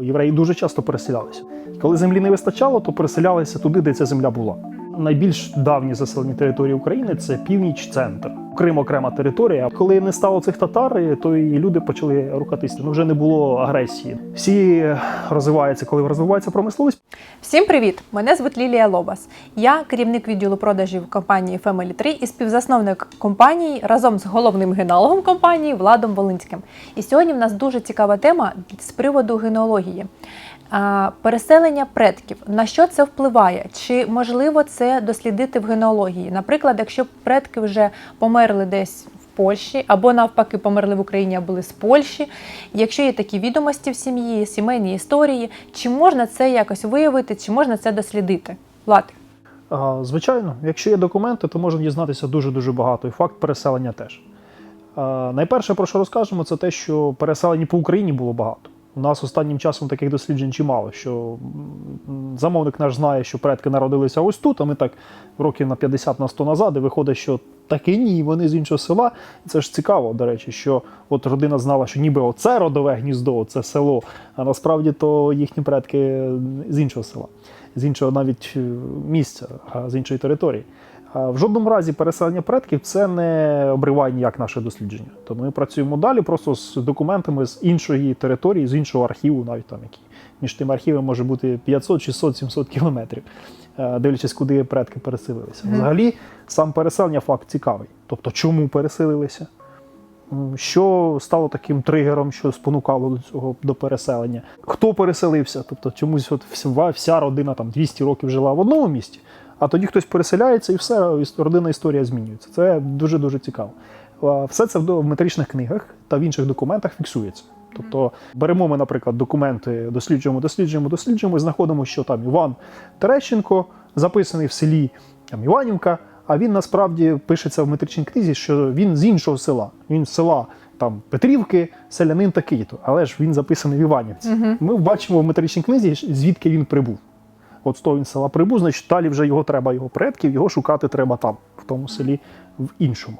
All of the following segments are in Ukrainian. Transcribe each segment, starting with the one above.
Євреї дуже часто переселялися. Коли землі не вистачало, то переселялися туди, де ця земля була. Найбільш давні заселені території України це північ, центр. Крим окрема територія. Коли не стало цих татар, то і люди почали рухатися. Ну вже не було агресії. Всі розвиваються, коли розвивається промисловість. Всім привіт! Мене звуть Лілія Лобас. Я керівник відділу продажів компанії Family 3 і співзасновник компанії разом з головним генеалогом компанії Владом Волинським. І сьогодні в нас дуже цікава тема з приводу генеалогії. Переселення предків. На що це впливає? Чи можливо це дослідити в генеалогії? Наприклад, якщо предки вже померли десь в Польщі, або навпаки померли в Україні, а були з Польщі. Якщо є такі відомості в сім'ї, сімейні історії, чи можна це якось виявити, чи можна це дослідити? Влад, Звичайно, якщо є документи, то можна дізнатися дуже дуже багато. І факт переселення теж. Найперше, про що розкажемо, це те, що переселень по Україні було багато. У нас останнім часом таких досліджень чимало, що замовник наш знає, що предки народилися ось тут, а ми так років на 50 на 100 назад, і виходить, що таки ні, вони з іншого села. Це ж цікаво, до речі, що от родина знала, що ніби оце родове гніздо, це село, а насправді то їхні предки з іншого села, з іншого навіть е, місця, а з іншої території. В жодному разі переселення предків це не обриває ніяк наше дослідження. То ми працюємо далі просто з документами з іншої території, з іншого архіву, навіть там які між тими архівами може бути 500, 600, 700 кілометрів, е, дивлячись, куди предки переселилися. Взагалі, сам переселення факт цікавий. Тобто, чому переселилися? Що стало таким тригером, що спонукало до цього до переселення? Хто переселився? Тобто чомусь от вся, вся родина там 200 років жила в одному місті, а тоді хтось переселяється і все, родинна історія змінюється. Це дуже дуже цікаво. Все це в метричних книгах та в інших документах фіксується. Тобто беремо ми, наприклад, документи, досліджуємо, досліджуємо, досліджуємо, і знаходимо, що там Іван Терещенко записаний в селі там, Іванівка, а він насправді пишеться в метричній книзі, що він з іншого села. Він з села там Петрівки, селянин такий-то, але ж він записаний в Іванівці. Ми бачимо в метричній книзі, звідки він прибув. От з того він села прибув, значить далі вже його треба, його предків, його шукати треба там, в тому селі, в іншому.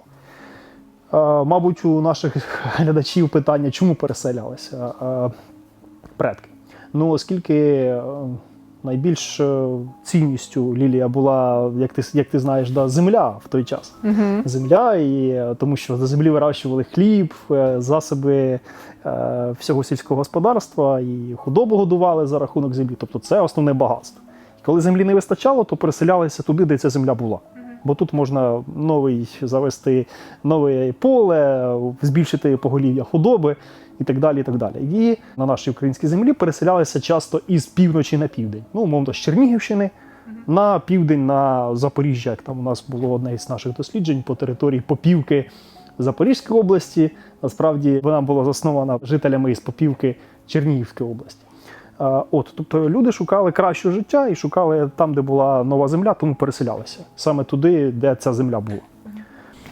Е, Мабуть, у наших глядачів питання, чому переселялися е, предки. Ну, оскільки е, найбільш цінністю Лілія була, як ти, як ти знаєш, да, земля в той час. Земля, і, тому що до землі вирощували хліб, засоби е, всього сільського господарства і худобу годували за рахунок землі. Тобто це основне багатство. Коли землі не вистачало, то переселялися туди, де ця земля була. Бо тут можна новий завести нове поле, збільшити поголів'я худоби і так далі. І так далі. І на нашій українській землі переселялися часто із півночі на південь. Ну, умовно, з Чернігівщини на південь, на Запоріжжя. Як там у нас було одне із наших досліджень по території Попівки Запорізької області. Насправді вона була заснована жителями із Попівки Чернігівської області. А, От, тобто люди шукали кращого життя і шукали там, де була нова земля, тому переселялися саме туди, де ця земля була.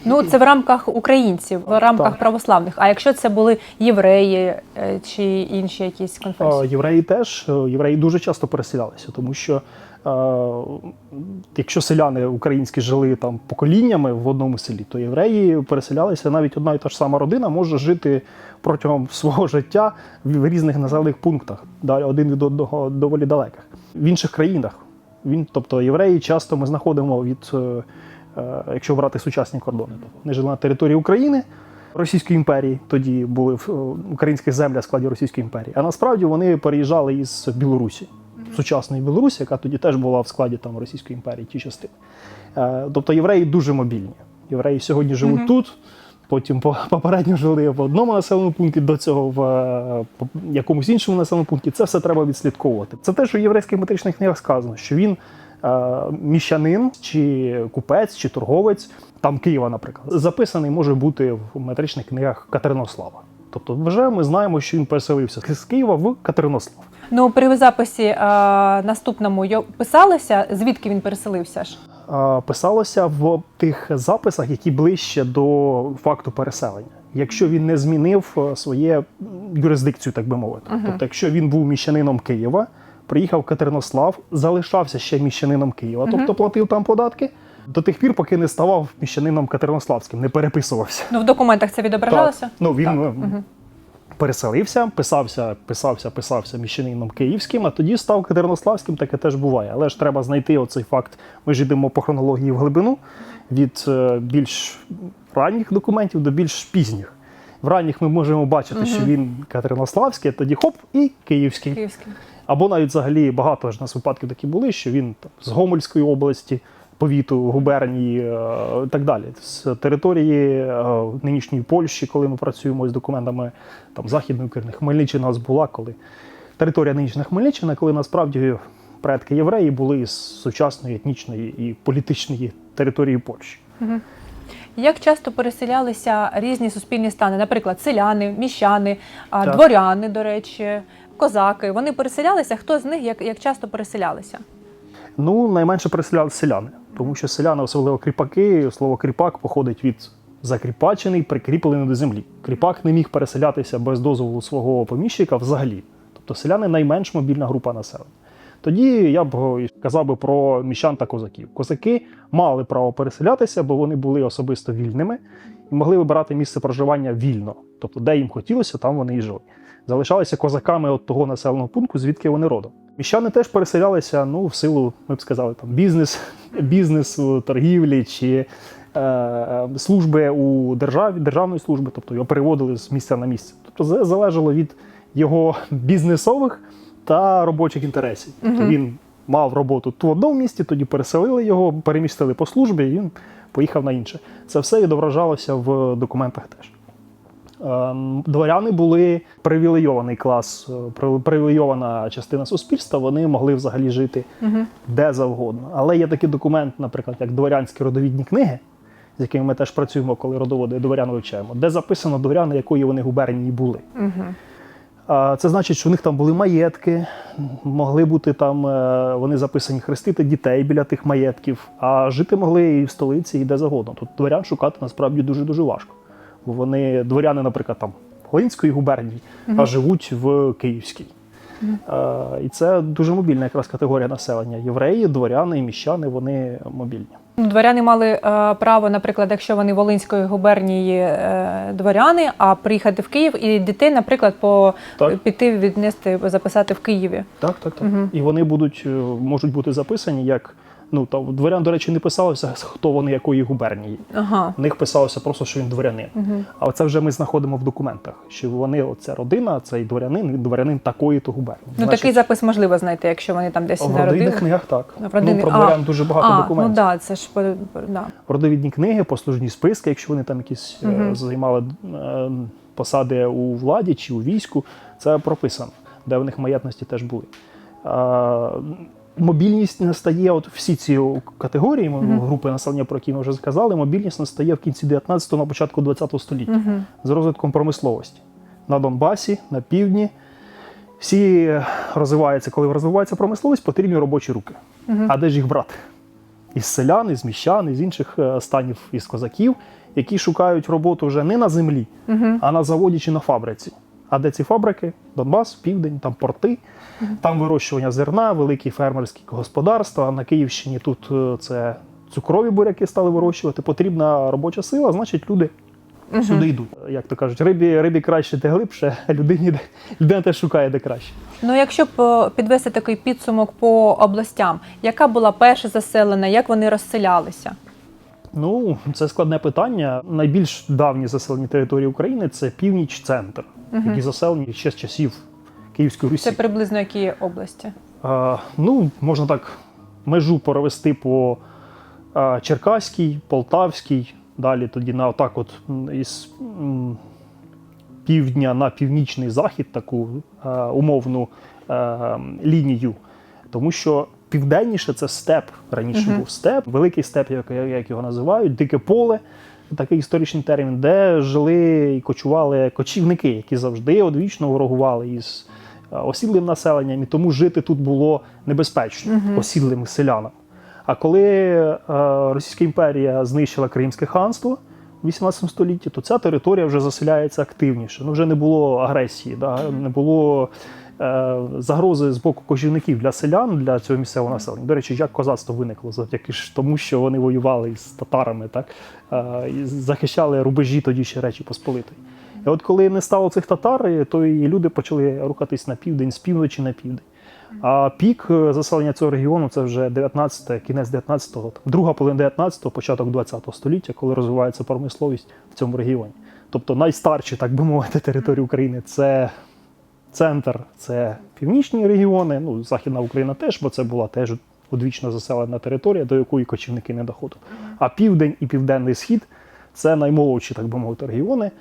ну це в рамках українців, в рамках Так. православних. А якщо це були євреї е, чи інші якісь конфесії? Євреї теж е, євреї дуже часто переселялися, тому що е, якщо селяни українські жили там поколіннями в одному селі, то євреї переселялися навіть одна і та ж сама родина може жити протягом свого життя в різних населених пунктах, один від одного доволі далеких. В інших країнах він, тобто євреї часто ми знаходимо від, е, е, якщо брати сучасні кордони, тобто вони жили на території України. Російської імперії тоді були в е, українських землях складі Російської імперії. А насправді вони переїжджали із Білорусі, сучасної Білорусі, яка тоді теж була в складі там Російської імперії, ті частини. Е, Тобто євреї дуже мобільні. Євреї сьогодні живуть тут, потім по- попередньо жили в одному населеному пункті, до цього в е, якомусь іншому населеному пункті. Це все треба відслідковувати. Це те, що в єврейських метричних книгах сказано, що він е, міщанин, чи купець, чи торговець, там Києва, наприклад, записаний може бути в метричних книгах Катеринослава. Тобто, вже ми знаємо, що він переселився з Києва в Катеринослав. Ну при записі е, наступному йо- писалося, звідки він переселився ж? Е, Писалося в тих записах, які ближче до факту переселення. Якщо він не змінив е, своє м, юрисдикцію, так би мовити. Тобто, якщо він був міщанином Києва, приїхав в Катеринослав, залишався ще міщанином Києва, тобто платив там податки. До тих пір, поки не ставав міщанином Катеринославським, не переписувався. Ну в документах це відображалося? Так. Ну він Так. е. Переселився, писався, писався, писався міщанином київським, а тоді став катеринославським, таке теж буває. Але ж треба знайти оцей факт. Ми ж йдемо по хронології в глибину від е, більш ранніх документів до більш пізніх. В ранніх ми можемо бачити, що він катеринославський, а тоді хоп, і київський. Київський. Або навіть взагалі багато ж нас випадків такі були, що він там, з Гомельської області, повіту, губернії е, і так далі. З території е, нинішньої Польщі, коли ми працюємо з документами там, Західної України, Хмельниччина у нас була, коли територія нинішня Хмельниччина, коли насправді предки євреї були з сучасної етнічної і політичної території Польщі. Як часто переселялися різні суспільні стани, наприклад, селяни, міщани, Так. дворяни, до речі, козаки. Вони переселялися. Хто з них як, як часто переселялися? Ну, найменше переселяли селяни, тому що селяни, особливо кріпаки, слово кріпак походить від закріпачений, прикріплений до землі. Кріпак не міг переселятися без дозволу свого поміщика взагалі. Тобто селяни найменш мобільна група населення. Тоді я б е, казав би про міщан та козаків. Козаки мали право переселятися, бо вони були особисто вільними і могли вибирати місце проживання вільно. Тобто, де їм хотілося, там вони і жили. Залишалися козаками от того населеного пункту, звідки вони родом. Міщани теж переселялися ну, в силу, ми б сказали, там, бізнес, бізнесу, торгівлі чи е, служби у державі, державної служби, тобто його переводили з місця на місце. Тобто це залежало від його бізнесових та робочих інтересів. Тобто він мав роботу в одному місті, тоді переселили його, перемістили по службі, і він поїхав на інше. Це все відображалося в документах теж. Ем, Дворяни були привілейований клас, е, привілейована частина суспільства. Вони могли взагалі жити де завгодно. Але є такий документ, наприклад, як дворянські родовідні книги, з якими ми теж працюємо, коли родоводи дворян вивчаємо, де записано дворяни, якої вони губернії були. А, Це значить, що у них там були маєтки, могли бути там, е, вони записані хрестити дітей біля тих маєтків, а жити могли і в столиці, і де завгодно. Тут дворян шукати насправді дуже-дуже важко. Вони дворяни, наприклад, там Волинської губернії, а живуть в Київській. Е, І це дуже мобільна якраз категорія населення. Євреї, дворяни і міщани вони мобільні. Ну, Дворяни мали е, право, наприклад, якщо вони Волинської губернії е, дворяни, а приїхати в Київ і дітей, наприклад, по Так. піти віднести, записати в Києві. Так, так, так. І вони будуть, е, можуть бути записані як. Ну, та дворян, до речі, не писалося, хто вони якої губернії. Ага. В них писалося просто, що він дворянин. А це вже ми знаходимо в документах, що вони, оця родина, цей дворянин, він дворянин такої-то губернії. Ну такий запис можливо знайти, якщо вони там десь в народили. родинних книгах так. В Ну, родинних- про а, дворян дуже багато а, документів. Ну да, це ж да. Родовідні книги, послужні списки, якщо вони там якісь е, займали е, посади у владі чи у війську, це прописано, де в них маєтності теж були. Мобільність настає, от всі ці категорії, м, групи населення, про які ми вже сказали, мобільність настає в кінці 19-го, на початку 20-го століття з розвитком промисловості. На Донбасі, на півдні. Всі розвиваються, коли розвивається промисловість, потрібні робочі руки. А де ж їх брати? із селян, із міщан, із інших е, станів із козаків, які шукають роботу вже не на землі, а на заводі чи на фабриці. А де ці фабрики? Донбас, Південь, там порти, там вирощування зерна, великі фермерські господарства. На Київщині тут е, це цукрові буряки стали вирощувати. Потрібна робоча сила, значить, люди сюди йдуть. Як то кажуть, рибі, рибі краще де глибше, а людині де- людина теж шукає де краще. Ну, якщо б е, підвести такий підсумок по областям, яка була перша заселена, як вони розселялися? Ну, це складне питання. Найбільш давні заселені території України це північ, центр, які заселені ще з часів Київської Русі. Це приблизно які області? А, ну, можна так межу провести по а, Черкаській, Полтавській, далі тоді на отак, от із м, півдня на північний захід, таку а, умовну а, лінію. Тому що південніше це степ. Раніше був степ, великий степ, як, як його називають, дике поле. Такий історичний термін, де жили і кочували кочівники, які завжди одвічно ворогували із е, осідлим населенням, і тому жити тут було небезпечно осідлим селянам. А коли е, Російська імперія знищила Кримське ханство в 18 столітті, то ця територія вже заселяється активніше. Ну вже не було агресії, да? не було загрози з боку кожівників для селян, для цього місцевого населення. До речі, як козацтво виникло завдяки ж тому, що вони воювали з татарами, так? Е, і захищали рубежі тоді ще Речі Посполитої. І от коли не стало цих татар, то і люди почали рухатись на південь, з півночі на південь. А пік е, заселення цього регіону це вже 19, кінець 19-го, друга половина 19-го, початок 20-го століття, коли розвивається промисловість в цьому регіоні. Тобто найстарші, так би мовити, території України це центр, це північні регіони, ну, Західна Україна теж, бо це була теж одвічно заселена територія, до якої кочівники не доходили. А південь і південний схід це наймолодші, так би мовити, регіони е,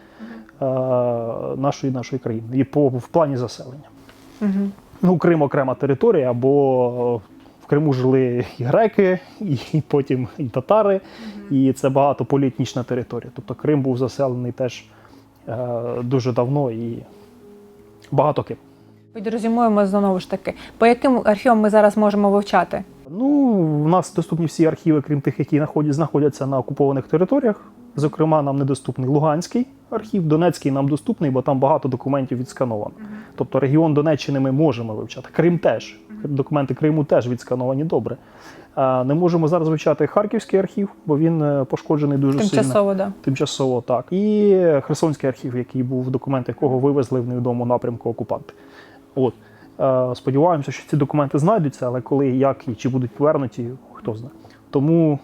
нашої, нашої країни. І по в плані заселення. Угу. Ну, Крим окрема територія, бо в Криму жили і греки, і потім і татари, і це багатополітнічна територія. Тобто Крим був заселений теж е, дуже давно і багато ким. Підрозумуємо знову ж таки, по яким архівам ми зараз можемо вивчати? Ну, у нас доступні всі архіви, крім тих, які знаходять- знаходяться на окупованих територіях. Зокрема, нам недоступний Луганський архів, Донецький нам доступний, бо там багато документів відскановано. Тобто регіон Донеччини ми можемо вивчати. Крим теж. Документи Криму теж відскановані добре. Не можемо зараз вивчати Харківський архів, бо він е, пошкоджений дуже сильно. Тимчасово, да. Тимчасово так. І Херсонський архів, який був документ, якого вивезли в невідомому напрямку окупанти. От. Сподіваємося, що ці документи знайдуться, але коли, як і чи будуть повернуті, хто знає. Тому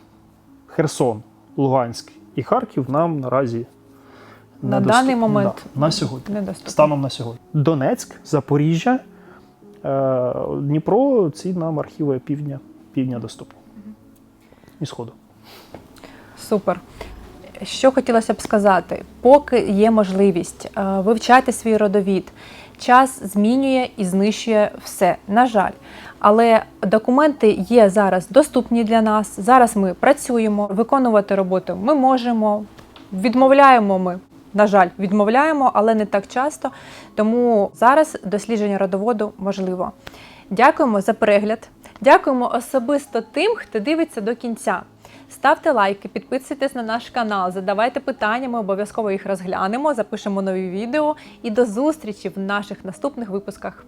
Херсон, Луганськ і Харків нам наразі На даний момент Да, на сьогодні. недоступно. Станом на сьогодні. Донецьк, Запоріжжя, е, Дніпро ці нам архіви півдня, півдня доступні. І сходу. Супер. Що хотілося б сказати, поки є можливість, е, вивчайте свій родовід. Час змінює і знищує все, на жаль. Але документи є зараз доступні для нас. Зараз ми працюємо, виконувати роботу ми можемо. Відмовляємо ми, на жаль, відмовляємо, але не так часто. Тому зараз дослідження родоводу можливо. Дякуємо за перегляд. Дякуємо особисто тим, хто дивиться до кінця. Ставте лайки, підписуйтесь на наш канал, задавайте питання, ми обов'язково їх розглянемо, запишемо нові відео і до зустрічі в наших наступних випусках.